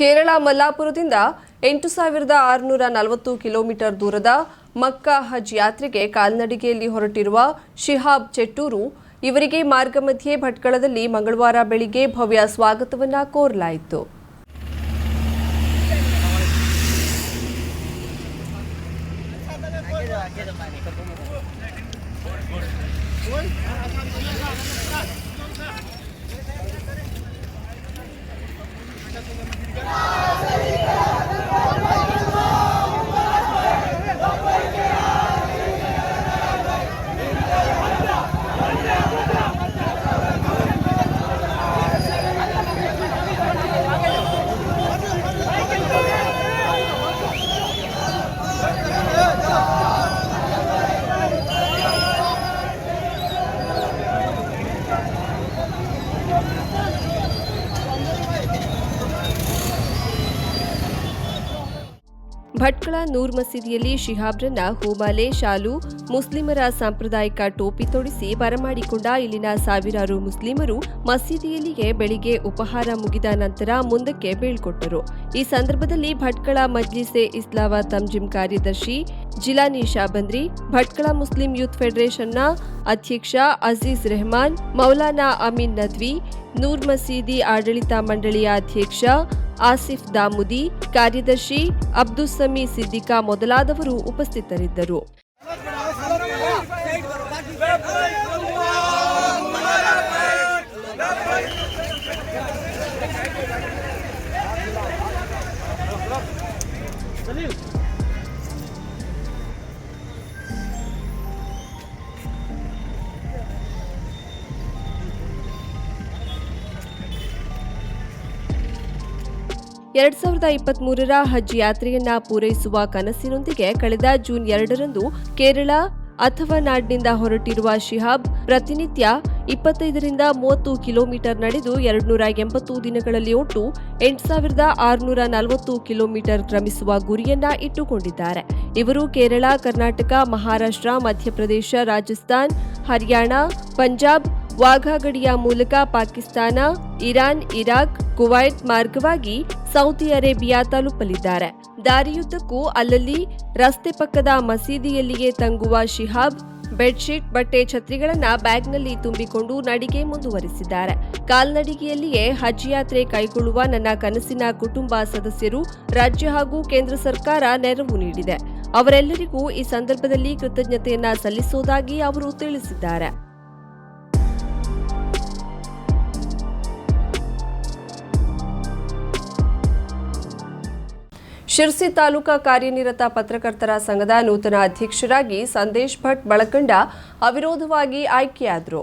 ಕೇರಳ ಮಲ್ಲಾಪುರದಿಂದ ಎಂಟು ಸಾವಿರದ ಆರುನೂರ ನಲವತ್ತು ಕಿಲೋಮೀಟರ್ ದೂರದ ಮಕ್ಕಾ ಹಜ್ ಯಾತ್ರೆಗೆ ಕಾಲ್ನಡಿಗೆಯಲ್ಲಿ ಹೊರಟಿರುವ ಶಿಹಾಬ್ ಚೆಟ್ಟೂರು, ಇವರಿಗೆ ಮಾರ್ಗ ಮಧ್ಯೆ ಭಟ್ಕಳದಲ್ಲಿ ಮಂಗಳವಾರ ಬೆಳಿಗ್ಗೆ ಭವ್ಯ ಸ್ವಾಗತವನ್ನ ಕೋರಲಾಯಿತು. ಭಟ್ಕಳ ನೂರ್ ಮಸೀದಿಯಲ್ಲಿ ಶಿಹಾಬ್ರನ್ನ ಹೂಮಾಲೆ, ಶಾಲು, ಮುಸ್ಲಿಮರ ಸಾಂಪ್ರದಾಯಿಕ ಟೋಪಿ ತೊಡಿಸಿ ಬರಮಾಡಿಕೊಂಡ ಇಲ್ಲಿನ ಸಾವಿರಾರು ಮುಸ್ಲಿಮರು ಮಸೀದಿಯಲ್ಲಿಗೆ ಬೆಳಿಗ್ಗೆ ಉಪಹಾರ ಮುಗಿದ ನಂತರ ಮುಂದಕ್ಕೆ ಬೀಳ್ಕೊಟ್ಟರು. ಈ ಸಂದರ್ಭದಲ್ಲಿ ಭಟ್ಕಳ ಮಜ್ಲಿಸೆ ಇಸ್ಲಾವ ತಂಜಿಮ್ ಕಾರ್ಯದರ್ಶಿ ಜಿಲಾನಿ ಬಂದ್ರಿ ಭಟ್ಕಳ ಮುಸ್ಲಿಂ ಯೂತ್ ಫೆಡರೇಷನ್ನ ಅಧ್ಯಕ್ಷ ಅಜೀಜ್ ರೆಹಮಾನ್, ಮೌಲಾನಾ ಅಮೀನ್ ನದ್ವಿ, ನೂರ್ ಮಸೀದಿ ಆಡಳಿತ ಮಂಡಳಿಯ ಅಧ್ಯಕ್ಷ ಆಸಿಫ್ ದಾಮುದಿ ಕಾರ್ಯದರ್ಶಿ ಅಬ್ದುಸ್ಸಮಿ ಸಿದ್ದಿಕಾ ಮೊದಲಾದವರು ಉಪಸ್ಥಿತರಿದ್ದರು. ಎರಡ್ ಸಾವಿರದ ಇಪ್ಪತ್ತ್ ಮೂರರ ಹಜ್ ಯಾತ್ರೆಯನ್ನ ಪೂರೈಸುವ ಕನಸಿನೊಂದಿಗೆ ಕಳೆದ ಜೂನ್ ಎರಡರಂದು ಕೇರಳ ಅಥವಾ ನಾಡಿನಿಂದ ಹೊರಟಿರುವ ಶಿಹಾಬ್ ಪ್ರತಿನಿತ್ಯ ಇಪ್ಪತ್ತೈದರಿಂದ ಮೂವತ್ತು ಕಿಲೋಮೀಟರ್ ನಡೆದು ಎರಡ್ನೂರ ಎಂಬತ್ತು ದಿನಗಳಲ್ಲಿ ಒಟ್ಟು ಎಂಟು ಸಾವಿರದ ಆರುನೂರ ನಲವತ್ತು ಕಿಲೋಮೀಟರ್ ಕ್ರಮಿಸುವ ಗುರಿಯನ್ನ ಇಟ್ಟುಕೊಂಡಿದ್ದಾರೆ. ಇವರು ಕೇರಳ, ಕರ್ನಾಟಕ, ಮಹಾರಾಷ್ಟ್ರ, ಮಧ್ಯಪ್ರದೇಶ, ರಾಜಸ್ಥಾನ್, ಹರಿಯಾಣ, ಪಂಜಾಬ್ ವಾಘಾ ಗಡಿಯ ಮೂಲಕ ಪಾಕಿಸ್ತಾನ, ಇರಾನ್, ಇರಾಕ್ ಕುವೈಟ್ ಮಾರ್ಗವಾಗಿ ಸೌದಿ ಅರೇಬಿಯಾ ತಲುಪಲಿದ್ದಾರೆ. ದಾರಿಯುದ್ದಕ್ಕೂ ಅಲ್ಲಲ್ಲಿ ರಸ್ತೆ ಪಕ್ಕದ ಮಸೀದಿಯಲ್ಲಿಯೇ ತಂಗುವ ಶಿಹಾಬ್, ಬೆಡ್ಶೀಟ್, ಬಟ್ಟೆ ಛತ್ರಿಗಳನ್ನ ಬ್ಯಾಗ್ನಲ್ಲಿ ತುಂಬಿಕೊಂಡು ನಡಿಗೆ ಮುಂದುವರಿಸಿದ್ದಾರೆ. ಕಾಲ್ನಡಿಗೆಯಲ್ಲಿಯೇ ಹಜ್ ಯಾತ್ರೆ ಕೈಗೊಳ್ಳುವ ನನ್ನ ಕನಸಿನ ಕುಟುಂಬ ಸದಸ್ಯರು ರಾಜ್ಯ ಹಾಗೂ ಕೇಂದ್ರ ಸರ್ಕಾರ ನೆರವು ನೀಡಿದೆ. ಅವರೆಲ್ಲರಿಗೂ ಈ ಸಂದರ್ಭದಲ್ಲಿ ಕೃತಜ್ಞತೆಯನ್ನ ಸಲ್ಲಿಸುವುದಾಗಿ ಅವರು ತಿಳಿಸಿದ್ದಾರೆ. ಶಿರ್ಸಿ ತಾಲೂಕಾ ಕಾರ್ಯನಿರತ ಪತ್ರಕರ್ತರ ಸಂಘದ ನೂತನ ಅಧ್ಯಕ್ಷರಾಗಿ ಸಂದೇಶ್ ಭಟ್ ಬಳಕಂಡ ಅವಿರೋಧವಾಗಿ ಆಯ್ಕೆಯಾದರು.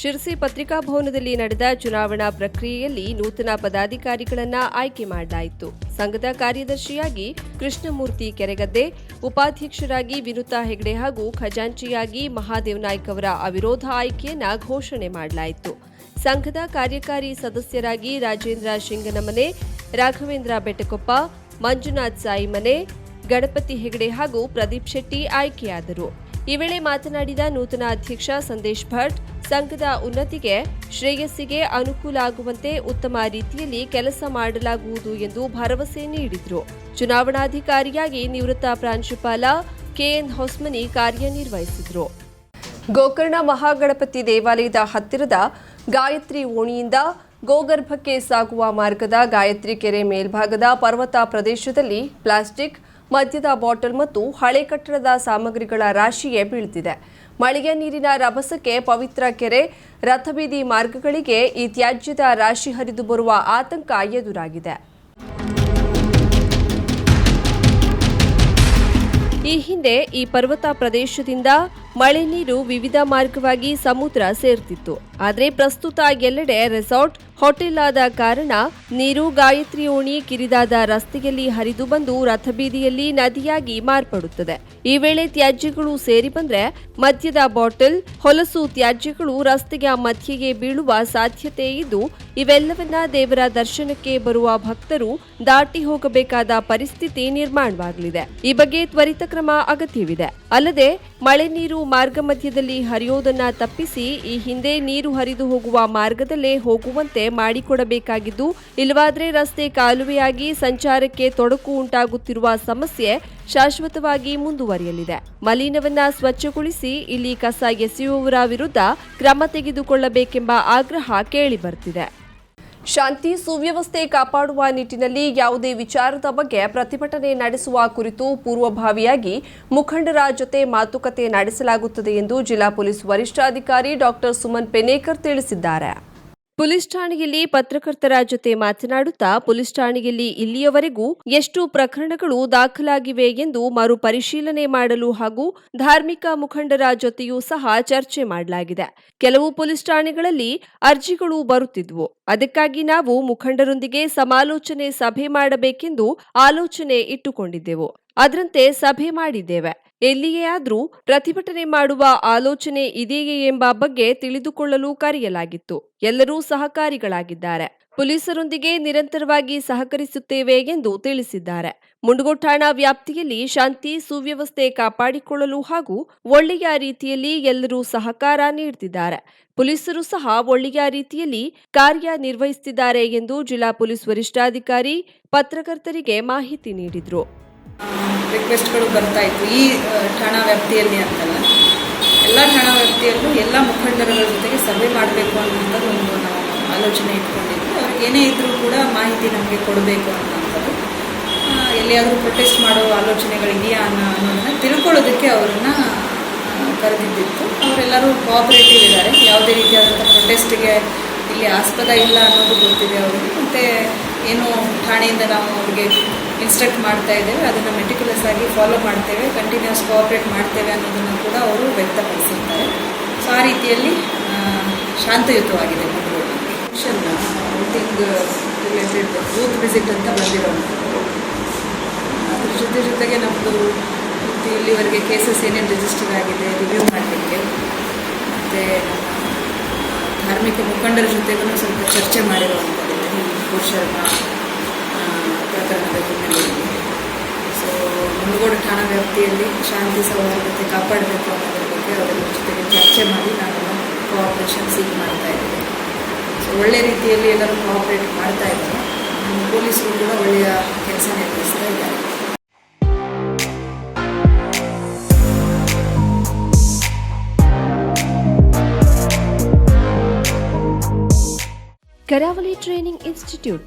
ಶಿರ್ಸಿ ಪತ್ರಿಕಾ ಭವನದಲ್ಲಿ ನಡೆದ ಚುನಾವಣಾ ಪ್ರಕ್ರಿಯೆಯಲ್ಲಿ ನೂತನ ಪದಾಧಿಕಾರಿಗಳನ್ನು ಆಯ್ಕೆ ಮಾಡಲಾಯಿತು. ಸಂಘದ ಕಾರ್ಯದರ್ಶಿಯಾಗಿ ಕೃಷ್ಣಮೂರ್ತಿ ಕೆರೆಗದ್ದೆ, ಉಪಾಧ್ಯಕ್ಷರಾಗಿ ವಿನುತಾ ಹೆಗ್ಡೆ ಹಾಗೂ ಖಜಾಂಚಿಯಾಗಿ ಮಹಾದೇವ್ ನಾಯ್ಕ್ ಅವರ ಅವಿರೋಧ ಆಯ್ಕೆಯನ್ನ ಘೋಷಣೆ ಮಾಡಲಾಯಿತು. ಸಂಘದ ಕಾರ್ಯಕಾರಿ ಸದಸ್ಯರಾಗಿ ರಾಜೇಂದ್ರ ಶಿಂಗನಮನೆ, ರಾಘವೇಂದ್ರ ಬೆಟ್ಟಕೊಪ್ಪ ಮಂಜುನಾಥ್ ಸಾಯಿ ಮನೆ, ಗಣಪತಿ ಹೆಗಡೆ ಹಾಗೂ ಪ್ರದೀಪ್ ಶೆಟ್ಟಿ ಆಯ್ಕೆಯಾದರು. ಈ ವೇಳೆ ಮಾತನಾಡಿದ ನೂತನ ಅಧ್ಯಕ್ಷ ಸಂದೇಶ್ ಭಟ್, ಸಂಘದ ಉನ್ನತಿಗೆ ಶ್ರೇಯಸ್ಸಿಗೆ ಅನುಕೂಲ ಆಗುವಂತೆ ಉತ್ತಮ ರೀತಿಯಲ್ಲಿ ಕೆಲಸ ಮಾಡಲಾಗುವುದು ಎಂದು ಭರವಸೆ ನೀಡಿದರು. ಚುನಾವಣಾಧಿಕಾರಿಯಾಗಿ ನಿವೃತ್ತ ಪ್ರಾಂಶುಪಾಲ ಕೆಎನ್ ಹೊಸ್ಮನಿ ಕಾರ್ಯನಿರ್ವಹಿಸಿದರು. ಗೋಕರ್ಣ ಮಹಾಗಣಪತಿ ದೇವಾಲಯದ ಹತ್ತಿರದ ಗಾಯತ್ರಿ ಓಣಿಯಿಂದ ಗೋಗರ್ಭಕ್ಕೆ ಸಾಗುವ ಮಾರ್ಗದ ಗಾಯತ್ರಿ ಕೆರೆ ಮೇಲ್ಭಾಗದ ಪರ್ವತ ಪ್ರದೇಶದಲ್ಲಿ ಪ್ಲಾಸ್ಟಿಕ್, ಮದ್ಯದ ಬಾಟಲ್ ಮತ್ತು ಹಳೆ ಕಟ್ಟಡದ ಸಾಮಗ್ರಿಗಳ ರಾಶಿಯೇ ಬೀಳ್ತಿದೆ. ಮಳೆಯ ನೀರಿನ ರಭಸಕ್ಕೆ ಪವಿತ್ರ ಕೆರೆ, ರಥಬೀದಿ ಮಾರ್ಗಗಳಿಗೆ ಈ ತ್ಯಾಜ್ಯದ ರಾಶಿ ಹರಿದು ಬರುವ ಆತಂಕ ಎದುರಾಗಿದೆ. ಈ ಹಿಂದೆ ಈ ಪರ್ವತ ಪ್ರದೇಶದಿಂದ ಮಳೆ ನೀರು ವಿವಿಧ ಮಾರ್ಗವಾಗಿ ಸಮುದ್ರ ಸೇರ್ತಿತ್ತು. ಆದರೆ ಪ್ರಸ್ತುತ ಎಲ್ಲೆಡೆ ರೆಸಾರ್ಟ್ ಹೋಟೆಲ್ ಆದ ಕಾರಣ ನೀರು, ಗಾಯತ್ರಿ ಓಣಿ, ಕಿರಿದಾದ ರಸ್ತೆಯಲ್ಲಿ ಹರಿದು ಬಂದು ರಥಬೀದಿಯಲ್ಲಿ ನದಿಯಾಗಿ ಮಾರ್ಪಡುತ್ತದೆ. ಈ ವೇಳೆ ತ್ಯಾಜ್ಯಗಳು ಸೇರಿ ಬಂದರೆ ಮದ್ಯದ ಬಾಟಲ್, ಹೊಲಸು ತ್ಯಾಜ್ಯಗಳು ರಸ್ತೆಯ ಮಧ್ಯೆಗೆ ಬೀಳುವ ಸಾಧ್ಯತೆ ಇದ್ದು, ಇವೆಲ್ಲವನ್ನ ದೇವರ ದರ್ಶನಕ್ಕೆ ಬರುವ ಭಕ್ತರು ದಾಟಿ ಹೋಗಬೇಕಾದ ಪರಿಸ್ಥಿತಿ ನಿರ್ಮಾಣವಾಗಲಿದೆ. ಈ ಬಗ್ಗೆ ತ್ವರಿತ ಕ್ರಮ ಅಗತ್ಯವಿದೆ. ಅಲ್ಲದೆ, ಮಳೆ ನೀರು ಮಾರ್ಗ ಮಧ್ಯದಲ್ಲಿ ಹರಿಯೋದನ್ನ ತಪ್ಪಿಸಿ ಈ ಹಿಂದೆ ನೀರು ಹರಿದು ಹೋಗುವ ಮಾರ್ಗದಲ್ಲೇ ಹೋಗುವಂತೆ ಮಾಡಿಕೊಡಬೇಕಾಗಿದ್ದು, ಇಲ್ಲವಾದರೆ ರಸ್ತೆ ಕಾಲುವೆಯಾಗಿ ಸಂಚಾರಕ್ಕೆ ತೊಡಕು ಉಂಟಾಗುತ್ತಿರುವ ಸಮಸ್ಯೆ ಶಾಶ್ವತವಾಗಿ ಮುಂದುವರಿಯಲಿದೆ. ಮಲಿನವನ್ನ ಸ್ವಚ್ಛಗೊಳಿಸಿ ಇಲ್ಲಿ ಕಸ ಎಸೆಯುವವರ ವಿರುದ್ಧ ಕ್ರಮ ತೆಗೆದುಕೊಳ್ಳಬೇಕೆಂಬ ಆಗ್ರಹ ಕೇಳಿಬರ್ತಿದೆ. ಶಾಂತಿ ಸುವ್ಯವಸ್ಥೆ ಕಾಪಾಡುವ ನಿಟ್ಟಿನಲ್ಲಿ ಯಾವುದೇ ವಿಚಾರದ ಬಗ್ಗೆ ಪ್ರತಿಭಟನೆ ನಡೆಸುವ ಕುರಿತು ಪೂರ್ವಭಾವಿಯಾಗಿ ಮುಖಂಡರ ಜೊತೆ ಮಾತುಕತೆ ನಡೆಸಲಾಗುತ್ತದೆ ಎಂದು ಜಿಲ್ಲಾ ಪೊಲೀಸ್ ವರಿಷ್ಠಾಧಿಕಾರಿ ಡಾಕ್ಟರ್ ಸುಮನ್ ಪೆನೇಕರ್ ತಿಳಿಸಿದ್ದಾರೆ. ಪೊಲೀಸ್ ಠಾಣೆಯಲ್ಲಿ ಪತ್ರಕರ್ತರ ಜೊತೆ ಮಾತನಾಡುತ್ತಾ ಪೊಲೀಸ್ ಠಾಣೆಯಲ್ಲಿ ಇಲ್ಲಿಯವರೆಗೂ ಎಷ್ಟು ಪ್ರಕರಣಗಳು ದಾಖಲಾಗಿವೆ ಎಂದು ಮರುಪರಿಶೀಲನೆ ಮಾಡಲು ಹಾಗೂ ಧಾರ್ಮಿಕ ಮುಖಂಡರ ಜೊತೆಯೂ ಸಹ ಚರ್ಚೆ ಮಾಡಲಾಗಿದೆ. ಕೆಲವು ಪೊಲೀಸ್ ಠಾಣೆಗಳಲ್ಲಿ ಅರ್ಜಿಗಳು ಬರುತ್ತಿದ್ವು. ಅದಕ್ಕಾಗಿ ನಾವು ಮುಖಂಡರೊಂದಿಗೆ ಸಮಾಲೋಚನೆ ಸಭೆ ಮಾಡಬೇಕೆಂದು ಆಲೋಚನೆ ಇಟ್ಟುಕೊಂಡಿದ್ದೆವು. ಅದರಂತೆ ಸಭೆ ಮಾಡಿದ್ದೇವೆ. ಎಲ್ಲಿಯೇ ಆದ್ರೂ ಪ್ರತಿಭಟನೆ ಮಾಡುವ ಆಲೋಚನೆ ಇದೆಯೇ ಎಂಬ ಬಗ್ಗೆ ತಿಳಿದುಕೊಳ್ಳಲು ಕರೆಯಲಾಗಿತ್ತು. ಎಲ್ಲರೂ ಸಹಕಾರಿಗಳಾಗಿದ್ದಾರೆ. ಪೊಲೀಸರೊಂದಿಗೆ ನಿರಂತರವಾಗಿ ಸಹಕರಿಸುತ್ತೇವೆ ಎಂದು ತಿಳಿಸಿದ್ದಾರೆ. ಮುಂಡಗೋಡ್ ಠಾಣಾ ವ್ಯಾಪ್ತಿಯಲ್ಲಿ ಶಾಂತಿ, ಸುವ್ಯವಸ್ಥೆ ಕಾಪಾಡಿಕೊಳ್ಳಲು ಹಾಗೂ ಒಳ್ಳೆಯ ರೀತಿಯಲ್ಲಿ ಎಲ್ಲರೂ ಸಹಕಾರ ನೀಡುತ್ತಿದ್ದಾರೆ ಪೊಲೀಸರು ಸಹ ಒಳ್ಳೆಯ ರೀತಿಯಲ್ಲಿ ಕಾರ್ಯನಿರ್ವಹಿಸುತ್ತಿದ್ದಾರೆ ಎಂದು ಜಿಲ್ಲಾ ಪೊಲೀಸ್ ವರಿಷ್ಠಾಧಿಕಾರಿ, ಪತ್ರಕರ್ತರಿಗೆ ಮಾಹಿತಿ ನೀಡಿದರು. ರಿಕ್ವೆಸ್ಟ್ಗಳು ಬರ್ತಾ ಇತ್ತು ಈ ಠಾಣಾ ವ್ಯಾಪ್ತಿಯಲ್ಲಿ ಅಂತಲ್ಲ. ಎಲ್ಲ ಠಾಣಾ ವ್ಯಾಪ್ತಿಯಲ್ಲೂ ಎಲ್ಲ ಮುಖಂಡರುಗಳ ಜೊತೆಗೆ ಸಭೆ ಮಾಡಬೇಕು ಅನ್ನೋಂಥದ್ದು ಒಂದು ನಾವು ಆಲೋಚನೆ ಇಟ್ಕೊಂಡಿದ್ವಿ. ಏನೇ ಇದ್ದರೂ ಕೂಡ ಮಾಹಿತಿ ನಮಗೆ ಕೊಡಬೇಕು ಅನ್ನೋಂಥದ್ದು ಎಲ್ಲಿಯಾದರೂ ಪ್ರೊಟೆಸ್ಟ್ ಮಾಡೋ ಆಲೋಚನೆಗಳಿದೆಯಾ ಅನ್ನೋ ಅನ್ನೋದನ್ನು ತಿಳ್ಕೊಳ್ಳೋದಕ್ಕೆ ಅವರನ್ನು ಕರೆದಿದ್ದಿತ್ತು. ಅವರೆಲ್ಲರೂ ಕೋಆಪರೇಟಿವ್ ಇದ್ದಾರೆ. ಯಾವುದೇ ರೀತಿಯಾದಂಥ ಪ್ರೊಟೆಸ್ಟ್ಗೆ ಇಲ್ಲಿ ಆಸ್ಪದ ಇಲ್ಲ ಅನ್ನೋದು ಗೊತ್ತಿದೆ ಅವರಿಗೆ. ಮತ್ತು ಏನು ಠಾಣೆಯಿಂದ ನಾವು ಅವ್ರಿಗೆ ಇನ್ಸ್ಟ್ರಕ್ಟ್ ಮಾಡ್ತಾ ಇದ್ದೇವೆ, ಅದನ್ನು ಮೆಟಿಕ್ಯುಲಸ್ ಆಗಿ ಫಾಲೋ ಮಾಡ್ತೇವೆ ಕಂಟಿನ್ಯೂಸ್ ಕೋಆಪ್ರೇಟ್ ಮಾಡ್ತೇವೆ ಅನ್ನೋದನ್ನು ಕೂಡ ಅವರು ವ್ಯಕ್ತಪಡಿಸಿರ್ತಾರೆ. ಸೊ ಆ ರೀತಿಯಲ್ಲಿ ಶಾಂತಯುತವಾಗಿದೆ ಮಗಳು function voting related booth visit ಅಂತ ಬಂದಿರೋದು ಅದ್ರ ಜೊತೆ ಜೊತೆಗೆ ನಮ್ಮದು ಇಲ್ಲಿವರೆಗೆ ಕೇಸಸ್ ಏನೇನು ರಿಜಿಸ್ಟರ್ ಆಗಿದೆ ರಿವ್ಯೂ ಮಾಡಲಿಕ್ಕೆ, ಮತ್ತು ಧಾರ್ಮಿಕ ಮುಖಂಡರ ಜೊತೆಗೂ ಸ್ವಲ್ಪ ಚರ್ಚೆ ಮಾಡಿರುವಂಥದ್ದು, ಈ ಹಿನ್ನೆಲೆಯಲ್ಲಿ ಸೊ ಮುಂಡಗೋಡು ಠಾಣಾ ವ್ಯಾಪ್ತಿಯಲ್ಲಿ ಶಾಂತಿ ಸೌಹಾರ್ದತೆ ಕಾಪಾಡಬೇಕು ಅನ್ನೋದ್ರ ಬಗ್ಗೆ ಅವರ ಜೊತೆಗೆ ಚರ್ಚೆ ಮಾಡಿ ನಾನು ಕೋಆಪ್ರೇಷನ್ ಸೀಕ್ ಮಾಡ್ತಾ ಇದ್ದೀನಿ. ಸೊ ಒಳ್ಳೆ ರೀತಿಯಲ್ಲಿ ಎಲ್ಲರೂ ಕೋಆಪ್ರೇಟ್ ಮಾಡ್ತಾ ಇದ್ದಾರೆ. ನಮ್ಮ ಪೊಲೀಸರು ಕೂಡ ಒಳ್ಳೆಯ ಕೆಲಸ ನಿರ್ವಹಿಸ್ತಾ ಇದ್ದಾರೆ. Karavali training institute